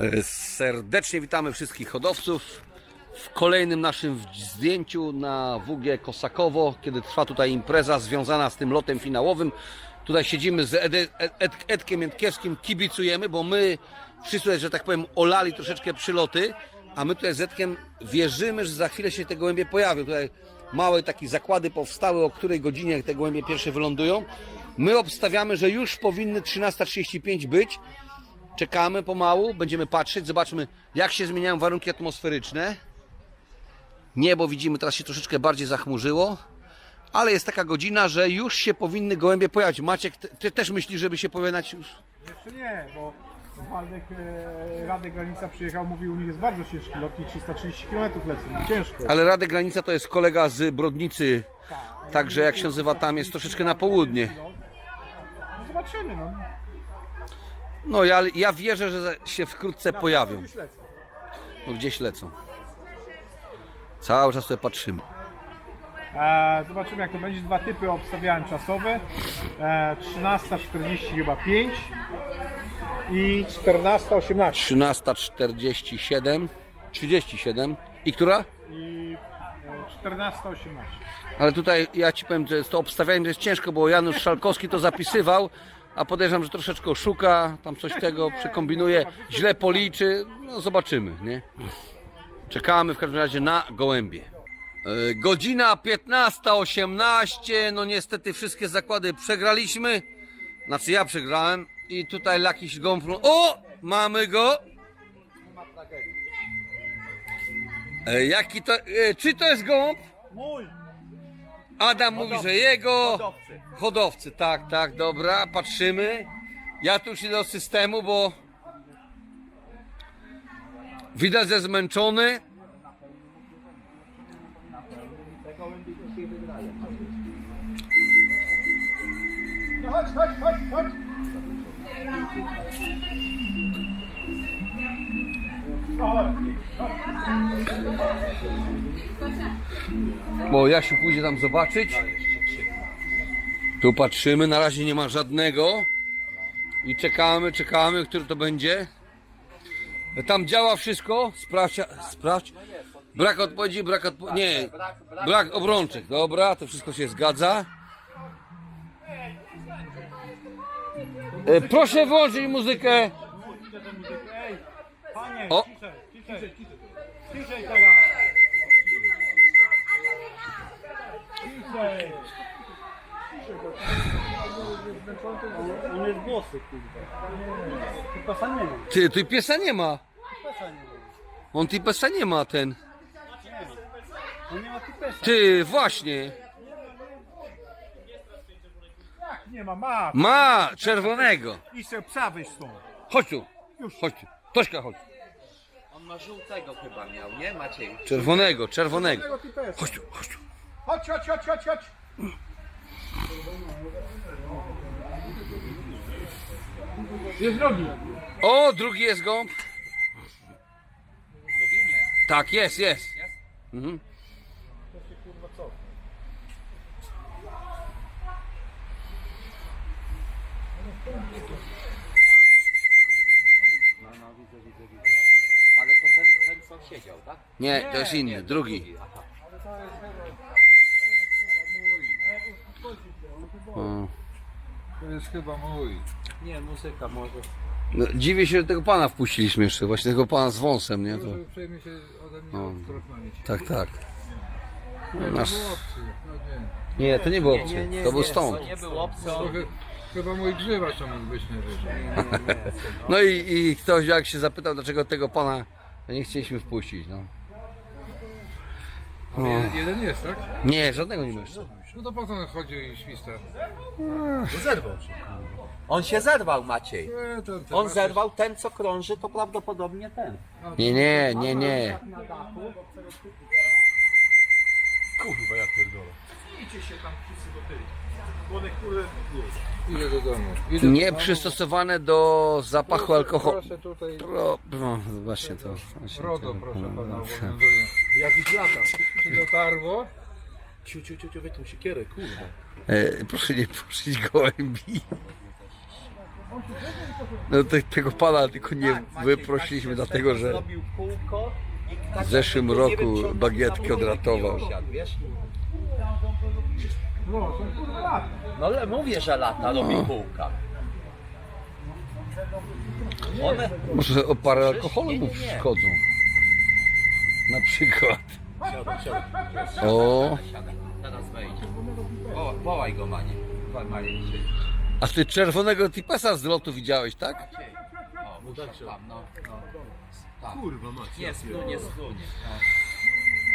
E, Serdecznie witamy wszystkich hodowców w kolejnym naszym zdjęciu na WG Kosakowo, kiedy trwa tutaj impreza związana z tym lotem finałowym. Tutaj siedzimy z Ed Ed Edkiem Jędkiewskim, kibicujemy, bo my wszyscy, że tak powiem, olali troszeczkę przyloty, a my tutaj z Edkiem wierzymy, że za chwilę się te gołębie pojawią. Tutaj małe takie zakłady powstały, o której godzinie te gołębie pierwsze wylądują. My obstawiamy, że już powinny 13.35 być. Czekamy pomału, będziemy patrzeć, zobaczmy jak się zmieniają warunki atmosferyczne. Niebo widzimy, teraz się troszeczkę bardziej zachmurzyło, ale jest taka godzina, że już się powinny gołębie pojawić. Maciek, ty, też myślisz, żeby się pojawiać już? Jeszcze nie, bo Waldek, e, Radek Granica przyjechał, mówił, u nich jest bardzo ciężki lot i 330 km lecą, ciężko. Ale Radek Granica to jest kolega z Brodnicy, także jak się nazywa tam, jest troszeczkę na południe. No zobaczymy, no. No ja, ja wierzę, że się wkrótce pojawią. Już lecą. No gdzieś lecą. Cały czas sobie patrzymy. E, zobaczymy jak to będzie, dwa typy obstawiałem czasowe. E, 13.40 chyba 5 i 14.18 13.47, 37 i która? i e, 14.18. Ale tutaj ja ci powiem, że to obstawianie jest ciężko, bo Janusz Szalkowski to zapisywał, a podejrzewam, że troszeczkę szuka, tam coś tego przekombinuje, źle policzy, no zobaczymy, nie? Czekamy w każdym razie na gołębie. E, Godzina 15.18, no niestety wszystkie zakłady przegraliśmy, znaczy ja przegrałem i tutaj jakiś gąb, o! Mamy go! E, Jaki to, e, czy to jest gołąb? Mój! Adam mówi, że jego. Hodowcy. tak, tak, dobra, patrzymy. Ja tu idę do systemu, bo widać, że zmęczony. No chodź, chodź, chodź, chodź! Chodź. Bo Jasiu pójdzie tam zobaczyć. Tu patrzymy, na razie nie ma żadnego. I czekamy, czekamy, który to będzie. Tam działa wszystko. Sprawdź, sprawdź. Brak odpowiedzi, brak odpowiedzi. Nie, brak obrączek. Dobra, to wszystko się zgadza. E, Proszę włączyć muzykę. O. ciszej teraz. On jest głosy, kurwa. Tu pasa nie ma. Ty, tu piesa nie ma. Pasa nie ma. On ty pesa nie ma ten. On nie ma tu pesa. Ty, właśnie. Jak nie ma? Ma. Ma czerwonego. I se psa weź stąd. Chodź tu. Chodź tu. Tośka, chodź. Ma żółtego chyba miał, nie Maciej? Czerwonego, czerwonego. Chodź tu, chodź tu. Chodź, chodź, chodź, chodź, chodź. Jest drogi. O, drugi jest gąb. Drugi nie. Tak, jest, jest. Jest? Mhm. No, no, widzę, widzę, widzę. Ale to ten, tak? Nie, to jest inny, drugi. Aha. O. To jest chyba mój. Nie, muzyka może. No, dziwię się, że tego pana wpuściliśmy jeszcze, właśnie tego pana z wąsem, nie? To, Proszę uprzejmie się ode mnie No. odtrąchnąć. tak, tak. Nie, Nasz... to był obcy. No nie. Nie, to nie był obcy, to był stąd. To nie był obcy, on... Trochę, chyba mój grzywacz to mógł być najwyżej. No i, i ktoś jak się zapytał, dlaczego tego pana nie chcieliśmy wpuścić, no. Ale jeden, jeden jest, tak? Nie, żadnego nie masz. No to po co on chodzi i śwista? on się zerwał Maciej. E, to, to On masz- zerwał ten co krąży, to prawdopodobnie ten. Nie, nie, nie, nie. Kurwa ja pierdolę. Idźcie się tam wszyscy do tyłu. Młodek, kurde, Idę do domu. Idę Nie do domu. przystosowane do zapachu alkoholu. Proszę tutaj. Pro, no, właśnie to. Właśnie RODO, to. proszę pana, No, obowiązuje. Jakiś lata. Czy dotarło? Ciu, ciu, ciu, ciu, tą siekierę, kurwa. E, proszę nie prosić gołębi. No te, tego pana tylko nie Tak, wyprosiliśmy tak dlatego, tego że tak w zeszłym roku bagietkę odratował. No, to kurwa lata. No ale mówię, że lata robi kółka. One... może o parę alkoholu Nie, mu nie, nie. przeszkodzą. Na przykład. O, Siadaj, teraz wejdzie. Woła, wołaj go, Mani. Wołaj Mani. a ty czerwonego tipesa z lotu widziałeś, tak? O, muszę tam, no, no. Tak. Kurwa macie. Nie splunie, splunie. No.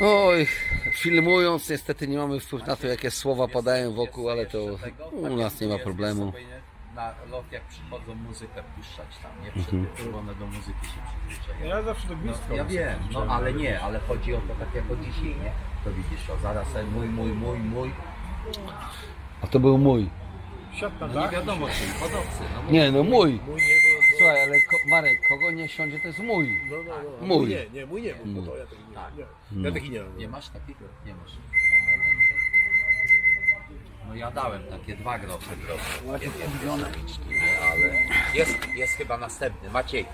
Oj, filmując niestety nie mamy wpływu na to, jakie słowa padają wokół, ale to u nas nie ma problemu. Na lot jak przychodzą muzykę puszczać tam, nie? Mhm. Przytytułowane do muzyki się przyzwyczajają. Ja zawsze do gwizdka. Ja wiem, no ale nie, ale chodzi o to tak jak o dzisiaj, nie? To widzisz, o zaraz mój, mój, mój, mój. A to był mój. Siadł na No nie dach. wiadomo czym, hodowcy. No, Nie, no mój. Słuchaj, ale ko- Marek, kogo nie siądzie, to jest mój. No, no, no. Mój. Nie, nie, mój nie, mój to ja taki nie. nie. Ja taki nie mam. Nie masz takiego? Nie masz. No ja dałem takie dwa grosze grosze. Ale jest, jest chyba następny. Maciej,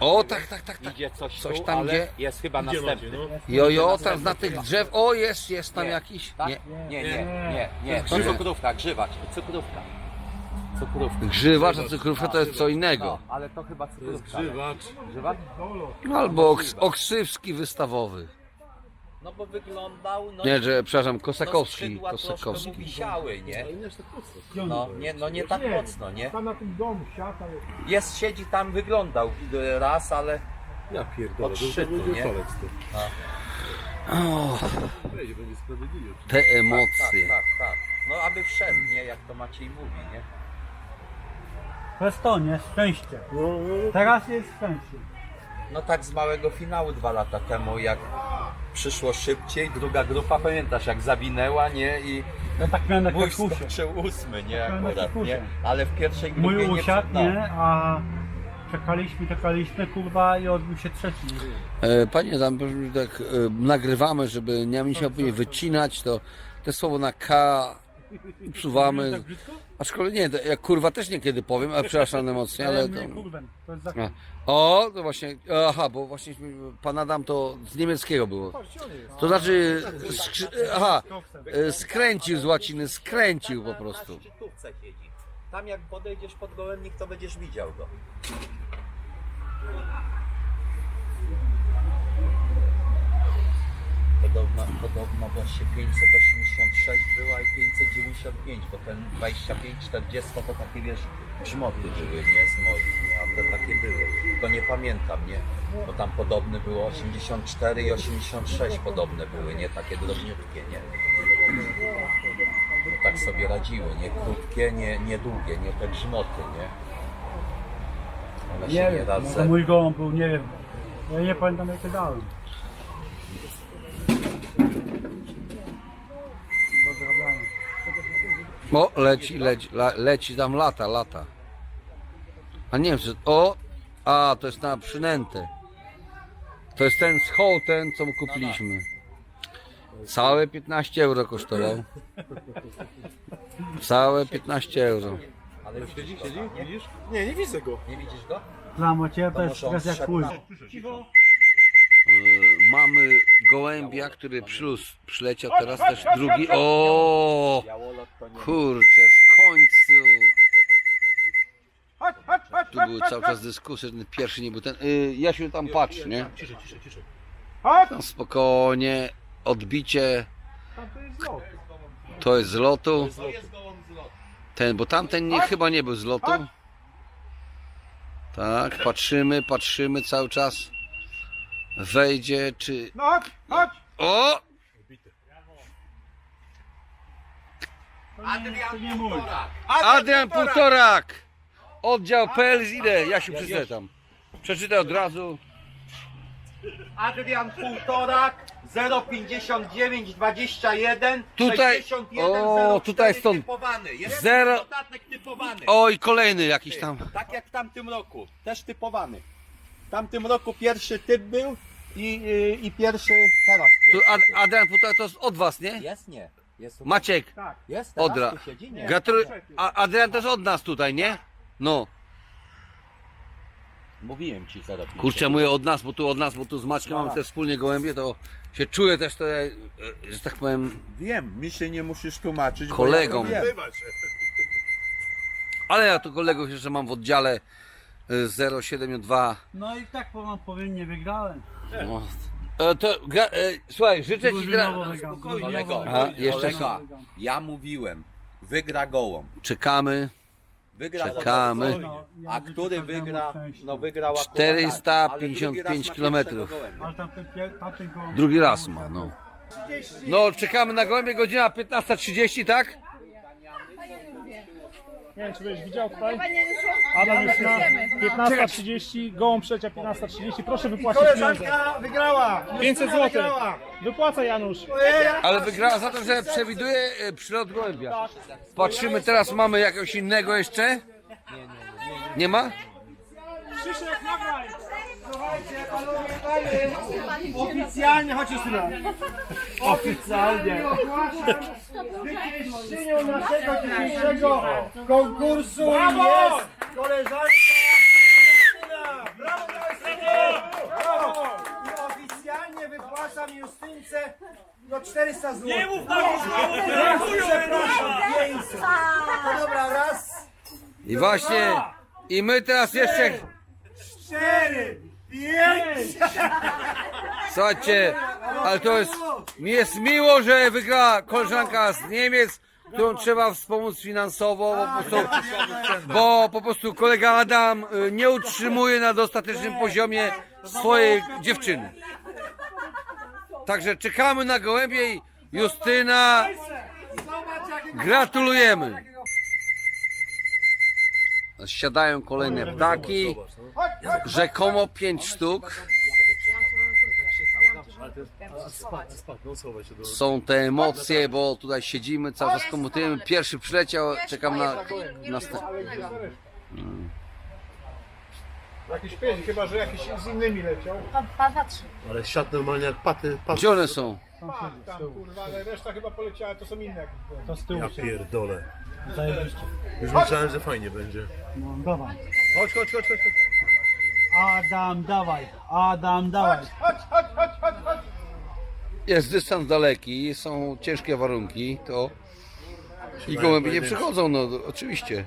O, tak, tak, tak, tak. idzie coś, Coś tu, tam ale gdzie? jest chyba Gdzie następny. macie, no? Jojo, tam na tych drzew. O, jest, jest tam Nie. jakiś. Tak? Nie. Nie, nie, nie, nie. Nie. Cukrówka, grzywacz, cukrówka. Cukrówka. Grzywacz, a cukrówka to jest co No, innego. ale to chyba cukrówka. Grzywacz. Grzywacz? Albo oks- oksywski wystawowy. No bo wyglądał, no Nie, że, przepraszam, no Kosakowski. skrzydła troszkę mu Kosakowski. wisiały, nie? Tak mocno. No, nie, no nie tak mocno, nie? Tam na tym domu siata jest. Jest, siedzi tam, wyglądał raz, ale Ja pierdolę, to Odszytu, będzie nie? szalec to. O, Będzie, będzie sprawiedliwie. te tak, emocje. tak, tak. No aby wszedł, nie? Jak to Maciej mówi, nie? To jest to, nie? Szczęście. No, no, Teraz jest szczęście. No tak z małego finału dwa lata temu, jak przyszło szybciej, druga grupa, pamiętasz, jak zawinęła, nie? I Ja tak miałem na mój karkusie. skoczył ósmy, nie? Na Akurat, karkusie. nie? Ale w pierwszej grupie Mój nie usiadł, no. nie? A czekaliśmy, czekaliśmy, kurwa, i odbił się trzeci. E, Panie, tam tak e, nagrywamy, żeby nie mieliśmy później wycinać, to te słowo na K usuwamy. Tak brzydko? Aczkolwiek nie, to jak kurwa też niekiedy powiem, ale przepraszam emocje, ale to... nie, kurwen. To jest za... A. O, to właśnie, aha, bo właśnie pan Adam to z niemieckiego było. To znaczy, skrzy, aha, e, skręcił z łaciny, skręcił po prostu. Szczytówce siedzi. Tam jak podejdziesz pod gołębnik, to będziesz widział go. Podobno, podobno właśnie 586 była i 595, bo ten 25-40 to takie wiesz, grzmoty były, nie z moich, nie, a te takie były. Tylko nie pamiętam, nie, bo tam podobne było 84 i 86 podobne były, nie, takie drobniutkie, nie. No tak sobie radziły, nie krótkie, nie, nie długie, nie te grzmoty, nie. One się Nie nie wiem, mój gołąb był, nie wiem. Ja nie pamiętam jakie dałem. O, leci, leci, la, leci tam lata, lata. A nie wiem, czy, o, a, to jest na przynętę. To jest ten z hołtem, co mu kupiliśmy. Całe 15 euro kosztował. Całe 15 euro. Ale Siedzi, siedzi, widzisz? Nie, nie widzę go. Nie widzisz go? Dla To jest jak chuj. na- E, Mamy gołębia, który przylósł, przyleciał teraz też drugi. O, kurczę, w końcu. Tu były cały czas dyskusje, ten pierwszy nie był ten. Y, Jasiu tam patrz, nie? Ciszej, ciszej, ciszej. Tam spokojnie, odbicie, Tam to jest lot. to jest z lotu. Ten, bo tamten nie, chyba nie był z lotu. Tak, patrzymy, patrzymy cały czas. Wejdzie, czy... No chodź, chodź! O! Adrian Półtorak. Adrian Półtorak! Oddział PL ile? Jasiu przeczytaj tam. Przeczytaj od razu. Adrian Półtorak 059 21 Tutaj- 61 o, tutaj stąd typowany. Jest zero- dodatek typowany. O, i kolejny jakiś tam. Tak jak w tamtym roku, też typowany. W tamtym roku pierwszy typ był i, y, i pierwszy teraz. Tu pierwszy Ad, typ. Adrian to jest od was, nie? Jest nie. Jest, Maciek, jest teraz Odra. tu siedzi? Nie. Gratuluję. A Adrian też od nas tutaj, nie? No, Mówiłem ci zaraz. kurczę, mówię od nas, bo tu od nas, bo tu z Maćkiem mamy też wspólnie gołębie, to się czuję też, te, e, że tak powiem, Wiem, mi się nie musisz tłumaczyć. bo Kolegom. Ja to wiem. Wybacz. ale ja tu kolegów jeszcze mam w oddziale 072. No i tak wam powiem, nie wygrałem. No. E, to, gra, e, słuchaj, życzę ci. Drużynowo wygram. Kolego, Aha, jeszcze kolega, ja mówiłem, wygra gołą. Czekamy. Wygra Czekamy. No, ja A życzę który każdemu wygra, szczęścia. no wygrała 455 kilometrów. Ale tam ten pie- tamten gołąb- Drugi raz ma, no. No, czekamy na gołębie, godzina 15.30, tak? Nie wiem, czy będziesz widział tutaj. Adam już na 15.30, gołąb trzecia 15.30. Proszę wypłacić pieniądze. wygrała! 500 zł. Wypłacaj Janusz. Ale wygrała za to, że przewiduje e, przylot gołębia. Patrzymy teraz, mamy jakiegoś innego jeszcze? Nie ma? Krzysiek, nagraj. Oficjalnie, chodź syna. Oficjalnie. Wykreślenią naszego dzisiejszego konkursu jest koleżanka Justyna. Brawo dla Justyny! Brawo! I oficjalnie wypłacam Justynce no 400 zł. Nie mów na Przepraszam, 500. To dobra, raz, I właśnie, i my teraz jeszcze, cztery, pięć. słuchajcie, ale to jest, mi jest miło, że wygrała koleżanka z Niemiec, którą trzeba wspomóc finansowo, bo po prostu, bo po prostu kolega Adam y, nie utrzymuje na dostatecznym poziomie swojej dziewczyny. Także czekamy na gołębie i Justyna, gratulujemy. Siadają kolejne ptaki, rzekomo pięć sztuk. Są te emocje, bo tutaj siedzimy, cały czas komentujemy. Pierwszy przyleciał, czekam na następny. Jakiś pięć, chyba że jakiś z innymi leciał. Ale siat normalnie jak paty, paty. Gdzie one są? Tam kurwa, ale reszta chyba poleciała, to są inne. jakieś były. To z tyłu Ja się. pierdolę. Już myślałem, że fajnie będzie. No, dawaj. Chodź, chodź, chodź, chodź. chodź. Adam, dawaj. Adam, dawaj. Chodź, chodź, chodź, chodź, chodź. Jest dystans daleki, są ciężkie warunki, to i gołębie nie przychodzą, no oczywiście.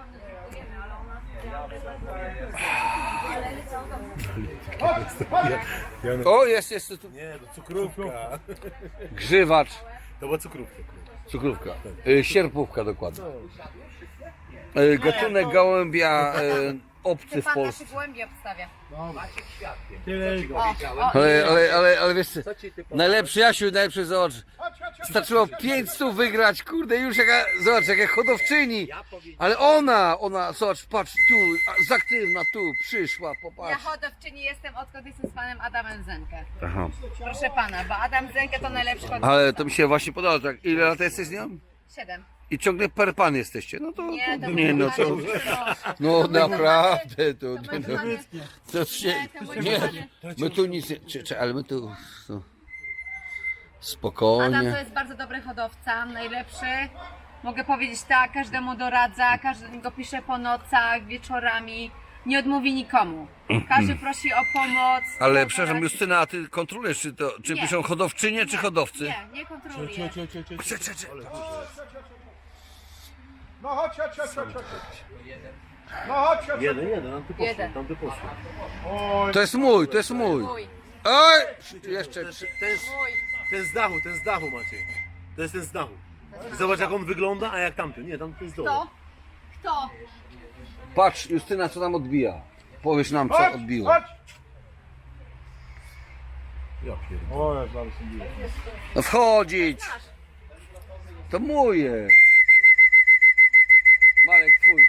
O, jest, jest tu Nie, to cukrówka. grzywacz, To była cukrówka. cukrówka, y, sierpówka dokładnie. Y, Gatunek gołębia y, obcy w Pan Polsce. nasze gołębie obstawia. Tyle. Ale, ale, ale, ale wiesz, co, najlepszy Jasiu, najlepszy zobacz. Starczyło 5 stów wygrać, kurde, już jaka, zobacz, jaka hodowczyni. Ale ona, ona, zobacz, patrz, tu, a, zaktywna, tu, przyszła, Ja popatrz. hodowczyni jestem, odkąd jestem z panem Adamem Zenkę. Aha. Proszę pana, bo Adam Zenkę to najlepszy hodowca. Ale to mi się właśnie podoba, tak, ile lat jesteś z nią? Siedem. I ciągle per pan jesteście, no to, Nie, to to nie, no to, no naprawdę, to, To no, to się, nie, my tu nic, nie, czy, czy, ale my tu, no, Adam to spokojnie. jest bardzo dobry hodowca, najlepszy. Mogę powiedzieć tak, każdemu doradza, każdy go pisze po nocach, wieczorami. Nie odmówi nikomu. Każdy prosi o pomoc. Ale przepraszam, Justyna, a ty kontrolujesz, czy to, czy Nie. piszą hodowczynie, czy hodowcy? Nie, nie kontroluję. Cze, cze, cze. No chodź, chodź, chodź, chodź, chodź. No chodź, chodź. Jeden, jeden, tam ty poszło, Jeden. tam ty poszło. Oj, To jest mój, to jest mój. Mój, Oj! Jeszcze trzy. Ten, mój. ten z dachu, ten z dachu Maciej. To jest ten z dachu. Zobacz jak on wygląda, a jak tamten. Nie, tamten z dołu. Kto? Kto? Patrz, Justyna, co tam odbija. Powiesz nam, co chodź, odbiło. chodź. Ja pierdolę. O, zaraz się bije. No wchodzić. To mój jest. Marek, twój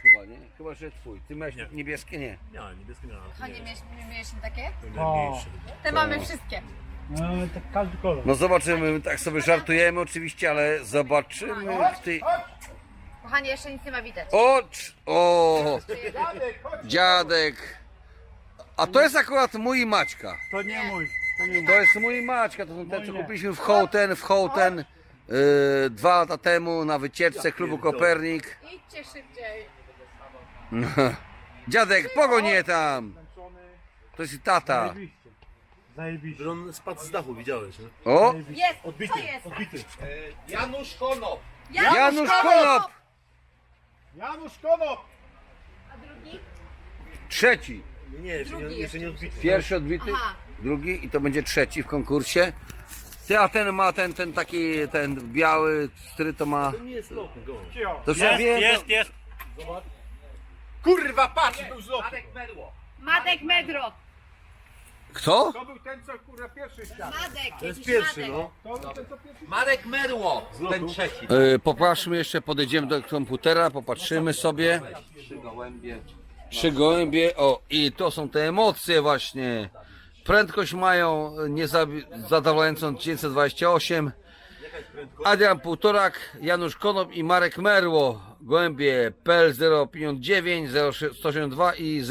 chyba, nie? Że twój. Ty miałeś Nie. niebieskie? Nie. Nie, niebieskie miałem. Kochanie, mieliśmy, mieliśmy takie? O. Mniejsze. Te mamy wszystkie. No, tak każdy kolor. No zobaczymy, tak sobie żartujemy oczywiście, ale zobaczymy w tej... Kochanie, jeszcze nic nie ma widać. O! cz- O! Dziadek. A to jest akurat mój i Maćka. To nie mój. To nie mój. To jest mój i Maćka, to są te, co kupiliśmy w Hołten, w Hołten yy, dwa lata temu na wycieczce klubu Kopernik. Idźcie szybciej. Dziadek, pogoń je tam! Zmęczony. To jest tata. Zajebiście. Zajebiście. On spadł z dachu, widziałeś, nie? O! Jest! Odbity, Co jest? odbity. Janusz Konop. Janusz Konop! Janusz Konop! A drugi? Trzeci. Nie, nie, jeszcze nie, jeszcze nie odbity. Pierwszy odbity, Aha. drugi i to będzie trzeci w konkursie. Ty, a ten ma ten, ten taki, ten biały stry to ma... To nie jest lotny, go. Cio. To się wie, jest. Kurwa, patrz, był złoty. Marek Merło. Madek Medro. Kto? To był ten, co kurwa pierwszy ściał. Madek, To jest jakiś pierwszy, Madek. no. To był ten, co pierwszy Marek Merło. Ten trzeci. Yy, popatrzmy jeszcze, podejdziemy do komputera, popatrzymy sobie. Trzy gołębie. Trzy gołębie, o i to są te emocje właśnie. Prędkość mają niezadowalającą 928. Adrian Półtorak, Janusz Konop i Marek Merło. Gołębie PL 059, 0182 i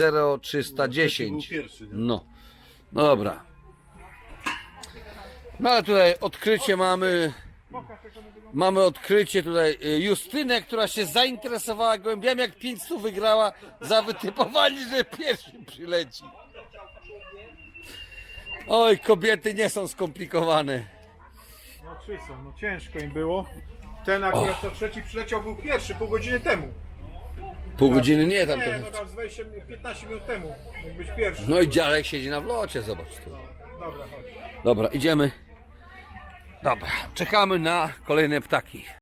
0310. Był pierwszy, nie? No, no dobra. No ale tutaj odkrycie mamy. Mamy odkrycie tutaj y, Justynę, która się zainteresowała gołębiami, jak 500 wygrała za wytypowanie, że pierwszy przyleci. Oj, kobiety nie są skomplikowane. No trzy są, no ciężko im było. Ten akurat to trzeci przyleciał był pierwszy, pół godziny temu. Pół godziny nie tam Nie, no tam z 20, 15 minut temu mógł być pierwszy. No i dziadek siedzi na wlocie, zobacz tu. Dobra, chodź. Dobra, idziemy. Dobra, czekamy na kolejne ptaki.